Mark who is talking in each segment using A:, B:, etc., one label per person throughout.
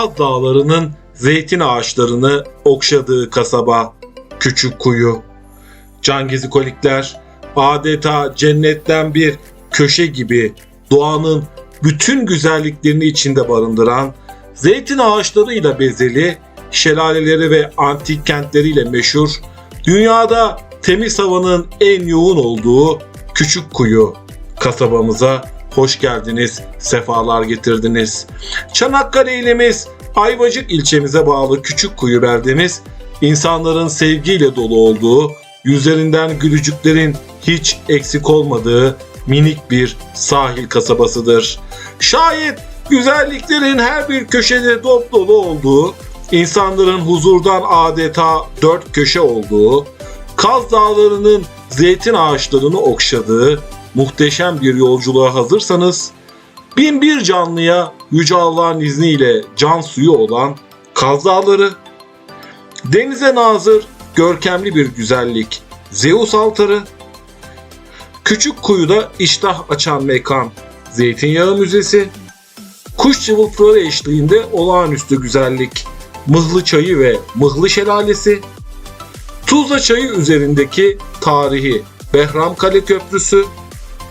A: Kaz Dağları'nın zeytin ağaçlarını okşadığı kasaba Küçük Kuyu. Cangizikolikler adeta cennetten bir köşe gibi doğanın bütün güzelliklerini içinde barındıran, zeytin ağaçlarıyla bezeli, şelaleleri ve antik kentleriyle meşhur, dünyada temiz havanın en yoğun olduğu Küçük Kuyu kasabamıza hoş geldiniz, sefalar getirdiniz. Çanakkale ilimiz Ayvacık ilçemize bağlı Küçük Kuyu beldemiz insanların sevgiyle dolu olduğu, yüzlerinden gülücüklerin hiç eksik olmadığı minik bir sahil kasabasıdır. Şayet güzelliklerin her bir köşede dop dolu olduğu, insanların huzurdan adeta dört köşe olduğu, Kaz Dağları'nın zeytin ağaçlarını okşadığı muhteşem bir yolculuğa hazırsanız, bin bir canlıya Yüce Allah'ın izniyle can suyu olan Kaz Dağları, denize nazır görkemli bir güzellik Zeus altarı, küçük kuyuda iştah açan mekan Zeytinyağı Müzesi, kuş cıvıltıları eşliğinde olağanüstü güzellik Mıhlı Çayı ve Mıhlı Şelalesi, Tuzla Çayı üzerindeki tarihi Behram Kale Köprüsü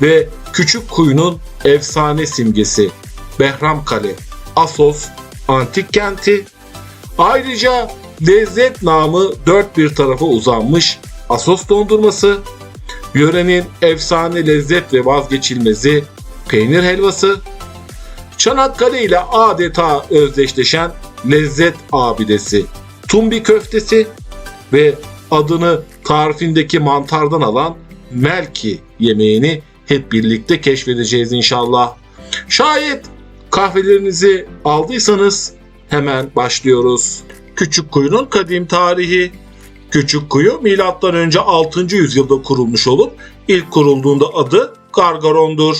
A: ve Küçük Kuyu'nun efsane simgesi Behram Kale, Asos, Antik Kenti. Ayrıca lezzet namı dört bir tarafa uzanmış Asos dondurması, yörenin efsane lezzet ve vazgeçilmezi peynir helvası, Çanakkale ile adeta özdeşleşen lezzet abidesi Tumbi köftesi ve adını tarifindeki mantardan alan Melki yemeğini hep birlikte keşfedeceğiz inşallah. Şayet kahvelerinizi aldıysanız hemen başlıyoruz. Küçük Kuyu'nun kadim tarihi. Küçük Kuyu milattan önce 6. yüzyılda kurulmuş olup ilk kurulduğunda adı Gargaron'dur.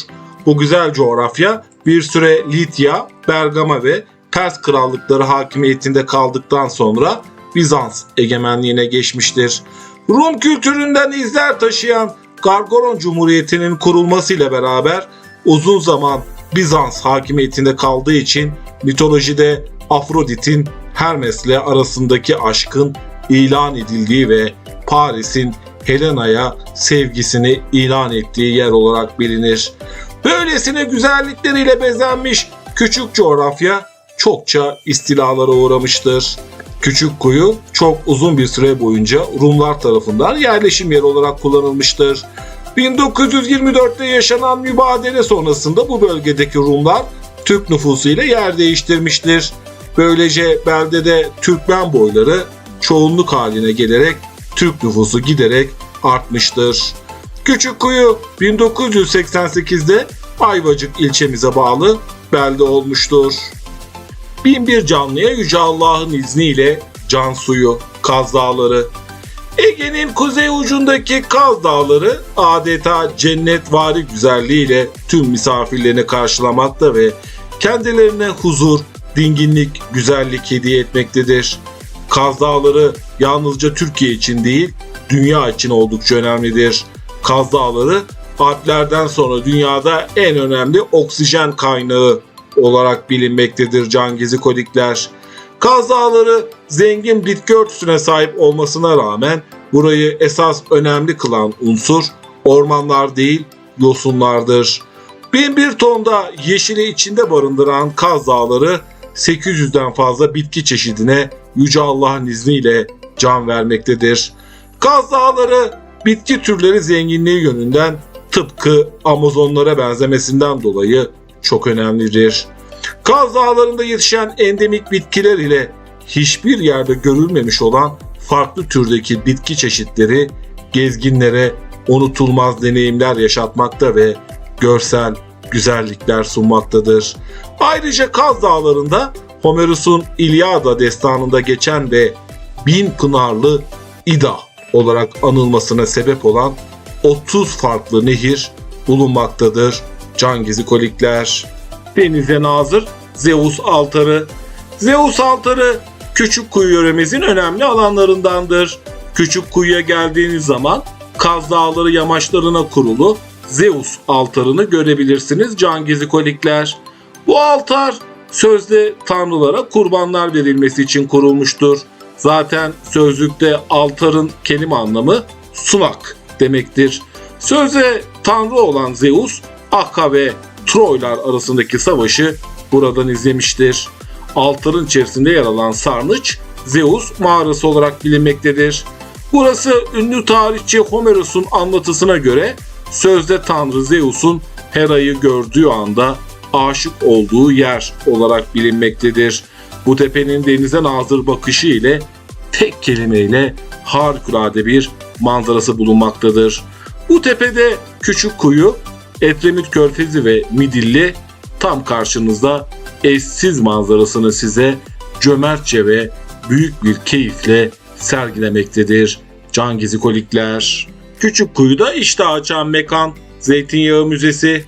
A: Bu güzel coğrafya bir süre Lidya, Bergama ve Pers krallıkları hakimiyetinde kaldıktan sonra Bizans egemenliğine geçmiştir. Rum kültüründen izler taşıyan Gargaron Cumhuriyeti'nin kurulmasıyla beraber uzun zaman Bizans hakimiyetinde kaldığı için mitolojide Afrodit'in Hermes'le arasındaki aşkın ilan edildiği ve Paris'in Helena'ya sevgisini ilan ettiği yer olarak bilinir. Böylesine güzellikleriyle bezenmiş küçük coğrafya çokça istilalara uğramıştır. Küçük kuyu çok uzun bir süre boyunca Rumlar tarafından yerleşim yeri olarak kullanılmıştır. 1924'te yaşanan mübadele sonrasında bu bölgedeki Rumlar Türk nüfusu ile yer değiştirmiştir. Böylece beldede Türkmen boyları çoğunluk haline gelerek Türk nüfusu giderek artmıştır. Küçükkuyu 1988'de Ayvacık ilçemize bağlı belde olmuştur. Binbir canlıya Yüce Allah'ın izniyle can suyu, Kaz Dağları. Ege'nin kuzey ucundaki Kaz Dağları adeta cennetvari güzelliğiyle tüm misafirlerini karşılamakta ve kendilerine huzur, dinginlik, güzellik hediye etmektedir. Kaz Dağları yalnızca Türkiye için değil, dünya için oldukça önemlidir. Kaz Dağları Alplerden sonra dünyada en önemli oksijen kaynağı olarak bilinmektedir cangizikolikler. Kaz Dağları zengin bitki örtüsüne sahip olmasına rağmen burayı esas önemli kılan unsur ormanlar değil yosunlardır. Bin bir tonda yeşili içinde barındıran Kaz Dağları 800'den fazla bitki çeşidine Yüce Allah'ın izniyle can vermektedir. Kaz Dağları bitki türleri zenginliği yönünden tıpkı Amazonlara benzemesinden dolayı çok önemlidir. Kaz Dağları'nda yetişen endemik bitkiler ile hiçbir yerde görülmemiş olan farklı türdeki bitki çeşitleri gezginlere unutulmaz deneyimler yaşatmakta ve görsel güzellikler sunmaktadır. Ayrıca Kaz Dağları'nda Homeros'un İlyada destanında geçen ve bin pınarlı İda olarak anılmasına sebep olan 30 farklı nehir bulunmaktadır. Cangizikolikler. Denize nazır Zeus altarı. Zeus altarı Küçük Kuyu yöremizin önemli alanlarındandır. Küçük Kuyu'ya geldiğiniz zaman Kaz Dağları yamaçlarına kurulu Zeus altarını görebilirsiniz Cangizikolikler. Bu altar sözde tanrılara kurbanlar verilmesi için kurulmuştur. Zaten sözlükte altarın kelime anlamı sunak demektir. Sözde tanrı olan Zeus, Akka ve Troylar arasındaki savaşı buradan izlemiştir. Altarın içerisinde yer alan sarnıç Zeus mağarası olarak bilinmektedir. Burası ünlü tarihçi Homeros'un anlatısına göre sözde tanrı Zeus'un Hera'yı gördüğü anda aşık olduğu yer olarak bilinmektedir. Bu tepenin denize nazır bakışı ile tek kelimeyle harikulade bir manzarası bulunmaktadır. Bu tepede küçük kuyu, Edremit Körfezi ve Midilli tam karşınızda eşsiz manzarasını size cömertçe ve büyük bir keyifle sergilemektedir. Can Gizikolikler. Küçük kuyuda iştah açan mekan Zeytinyağı Müzesi.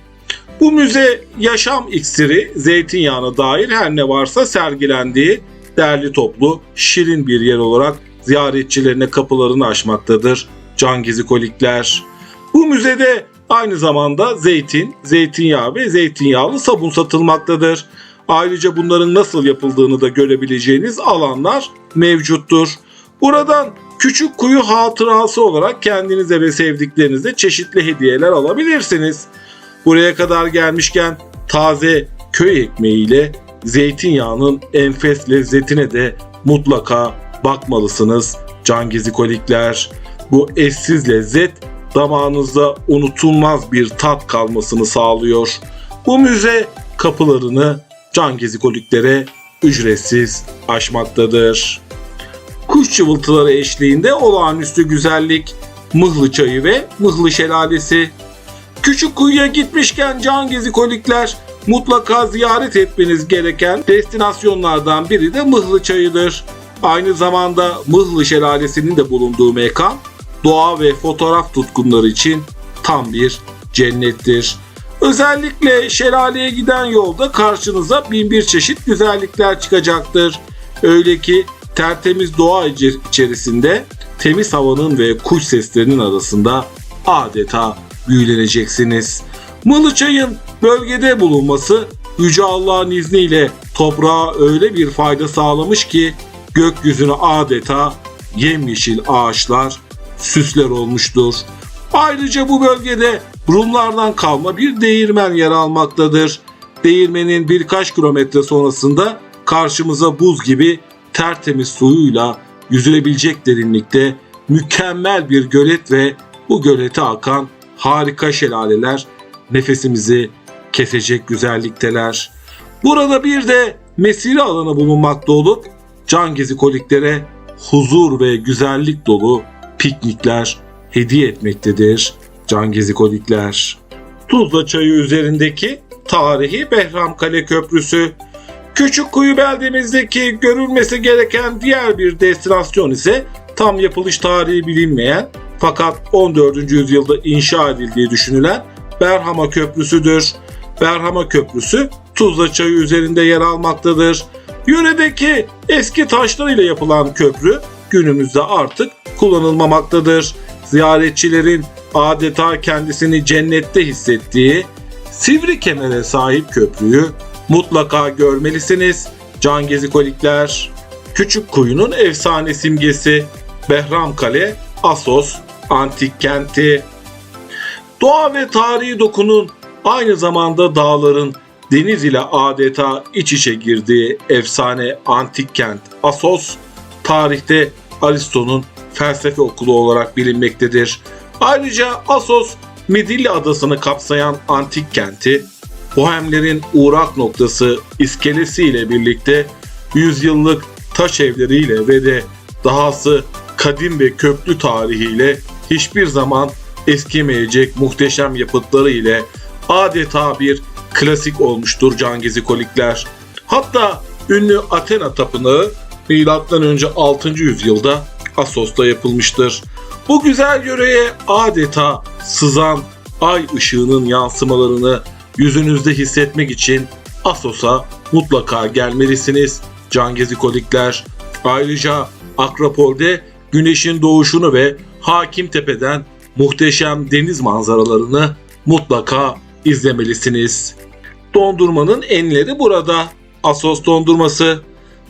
A: Bu müze yaşam iksiri, zeytinyağına dair her ne varsa sergilendiği derli toplu, şirin bir yer olarak ziyaretçilerine kapılarını açmaktadır. Can Gizikolikler. Bu müzede aynı zamanda zeytin, zeytinyağı ve zeytinyağlı sabun satılmaktadır. Ayrıca bunların nasıl yapıldığını da görebileceğiniz alanlar mevcuttur. Buradan küçük kuyu hatırası olarak kendinize ve sevdiklerinize çeşitli hediyeler alabilirsiniz. Buraya kadar gelmişken taze köy ekmeğiyle zeytinyağının enfes lezzetine de mutlaka bakmalısınız can gizikolikler. Bu eşsiz lezzet damağınızda unutulmaz bir tat kalmasını sağlıyor. Bu müze kapılarını can gezikoliklere ücretsiz açmaktadır. Kuş çıvıltıları eşliğinde olağanüstü güzellik, Mıhlı Çayı ve Mıhlı Şelalesi. Küçük kuyuya gitmişken can gezikolikler mutlaka ziyaret etmeniz gereken destinasyonlardan biri de Mıhlı Çayı'dır. Aynı zamanda Mıhlı Şelalesi'nin de bulunduğu mekan doğa ve fotoğraf tutkunları için tam bir cennettir. Özellikle şelaleye giden yolda karşınıza bin bir çeşit güzellikler çıkacaktır. Öyle ki tertemiz doğa içerisinde temiz havanın ve kuş seslerinin arasında adeta büyüleneceksiniz. Mılıçay'ın bölgede bulunması Yüce Allah'ın izniyle toprağa öyle bir fayda sağlamış ki gökyüzüne adeta yemyeşil ağaçlar süsler olmuştur. Ayrıca bu bölgede Rumlardan kalma bir değirmen yer almaktadır. Değirmenin birkaç kilometre sonrasında karşımıza buz gibi tertemiz suyuyla yüzülebilecek derinlikte mükemmel bir gölet ve bu gölete akan harika şelaleler nefesimizi kesecek güzellikteler. Burada bir de mesire alanı bulunmakta olup can gezikoliklere huzur ve güzellik dolu piknikler hediye etmektedir can gezikolikler. Tuzla Çayı üzerindeki tarihi Behramkale Köprüsü. Küçükkuyu beldemizdeki görülmesi gereken diğer bir destinasyon ise tam yapılış tarihi bilinmeyen fakat 14. yüzyılda inşa edildiği düşünülen Berhama Köprüsü'dür. Berhama Köprüsü Tuzla Çayı üzerinde yer almaktadır. Yöredeki eski taşlar ile yapılan köprü günümüzde artık kullanılmamaktadır. Ziyaretçilerin adeta kendisini cennette hissettiği sivri kemere sahip köprüyü mutlaka görmelisiniz. Can Gezikolikler. Küçük kuyunun efsane simgesi Behramkale, Asos, antik kenti. Doğa ve tarihi dokunun aynı zamanda dağların deniz ile adeta iç içe girdiği efsane antik kent Asos, tarihte Aristo'nun felsefe okulu olarak bilinmektedir. Ayrıca Asos, Midilli adasını kapsayan antik kenti, Bohemlerin uğrak noktası iskelesi ile birlikte yüzyıllık taş evleriyle ve de dahası kadim ve köklü tarihiyle hiçbir zaman eskimeyecek muhteşem yapıtları ile adeta bir klasik olmuştur can gezikolikler. Hatta ünlü Athena tapınağı M.Ö. 6. yüzyılda Asos'ta yapılmıştır. Bu güzel yöreye adeta sızan ay ışığının yansımalarını yüzünüzde hissetmek için Asos'a mutlaka gelmelisiniz can gezikolikler. Ayrıca Akropol'de güneşin doğuşunu ve Hakim Tepe'den muhteşem deniz manzaralarını mutlaka izlemelisiniz. Dondurmanın enleri burada. Asos dondurması.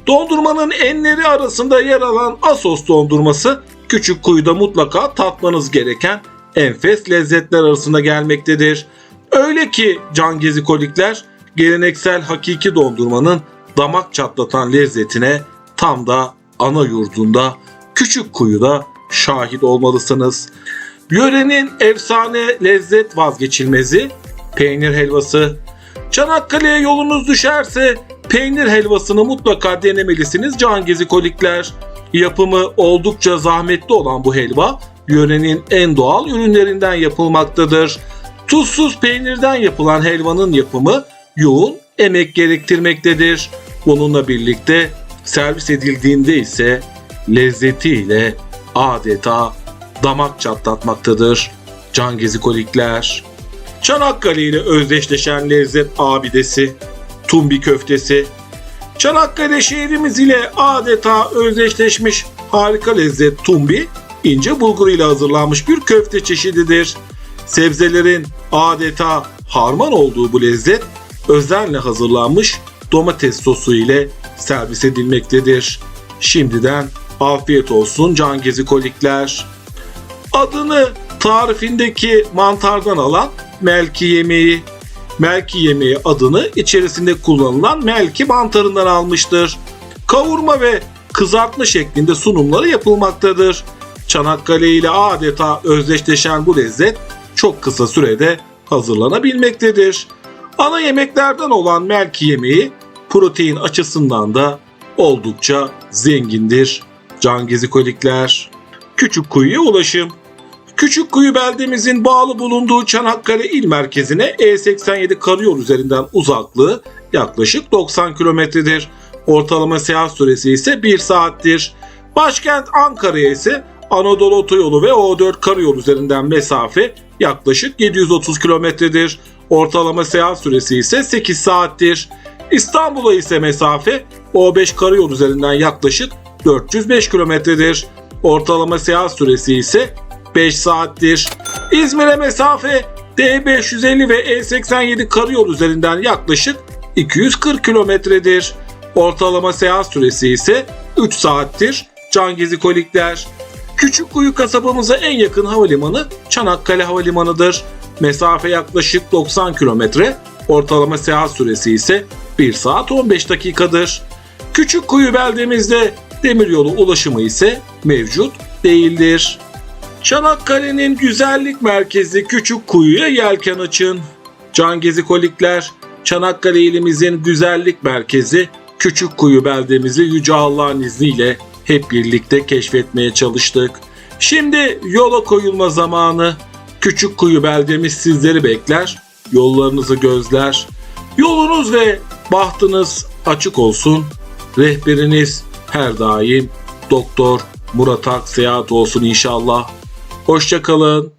A: Dondurmanın enleri arasında yer alan Asos dondurması küçük kuyuda mutlaka tatmanız gereken enfes lezzetler arasında gelmektedir. Öyle ki can gezikolikler geleneksel hakiki dondurmanın damak çatlatan lezzetine tam da ana yurdunda küçük kuyuda şahit olmalısınız. Yörenin efsane lezzet vazgeçilmezi peynir helvası. Çanakkale'ye yolunuz düşerse peynir helvasını mutlaka denemelisiniz can gezikolikler. Yapımı oldukça zahmetli olan bu helva yörenin en doğal ürünlerinden yapılmaktadır. Tuzsuz peynirden yapılan helvanın yapımı yoğun emek gerektirmektedir. Bununla birlikte servis edildiğinde ise lezzetiyle adeta damak çatlatmaktadır. Can gezikolikler. Çanakkale ile özdeşleşen lezzet abidesi, Tumbi köftesi. Çanakkale şehrimiz ile adeta özdeşleşmiş harika lezzet Tumbi, ince bulgur ile hazırlanmış bir köfte çeşididir. Sebzelerin adeta harman olduğu bu lezzet özenle hazırlanmış domates sosu ile servis edilmektedir. Şimdiden afiyet olsun can gezikolikler. Adını tarifindeki mantardan alan melki yemeği. Melki yemeği adını içerisinde kullanılan melki mantarından almıştır. Kavurma ve kızartma şeklinde sunumları yapılmaktadır. Çanakkale ile adeta özdeşleşen bu lezzet çok kısa sürede hazırlanabilmektedir. Ana yemeklerden olan melki yemeği protein açısından da oldukça zengindir. Can gezikolikler. Küçük kuyuya ulaşım. Küçükkuyu beldemizin bağlı bulunduğu Çanakkale il merkezine E87 karayol üzerinden uzaklığı yaklaşık 90 kilometredir. Ortalama seyahat süresi ise 1 saattir. Başkent Ankara'ya ise Anadolu Otoyolu ve O4 karayol üzerinden mesafe yaklaşık 730 kilometredir. Ortalama seyahat süresi ise 8 saattir. İstanbul'a ise mesafe O5 karayol üzerinden yaklaşık 405 kilometredir. Ortalama seyahat süresi ise 5 saattir. İzmir'e mesafe D550 ve E87 karayol üzerinden yaklaşık 240 kilometredir. Ortalama seyahat süresi ise 3 saattir. Can Gezikolikler. Küçükkuyu kasabamıza en yakın havalimanı Çanakkale Havalimanı'dır. Mesafe yaklaşık 90 kilometre. Ortalama seyahat süresi ise 1 saat 15 dakikadır. Küçükkuyu beldemizde demiryolu ulaşımı ise mevcut değildir. Çanakkale'nin güzellik merkezi Küçük Kuyu'ya yelken açın. Can Gezikolikler, Çanakkale ilimizin güzellik merkezi Küçük Kuyu beldemizi Yüce Allah'ın izniyle hep birlikte keşfetmeye çalıştık. Şimdi yola koyulma zamanı. Küçük Kuyu beldemiz sizleri bekler, yollarınızı gözler. Yolunuz ve bahtınız açık olsun. Rehberiniz her daim Doktor Murat Ak Seyahat olsun inşallah. Hoşçakalın.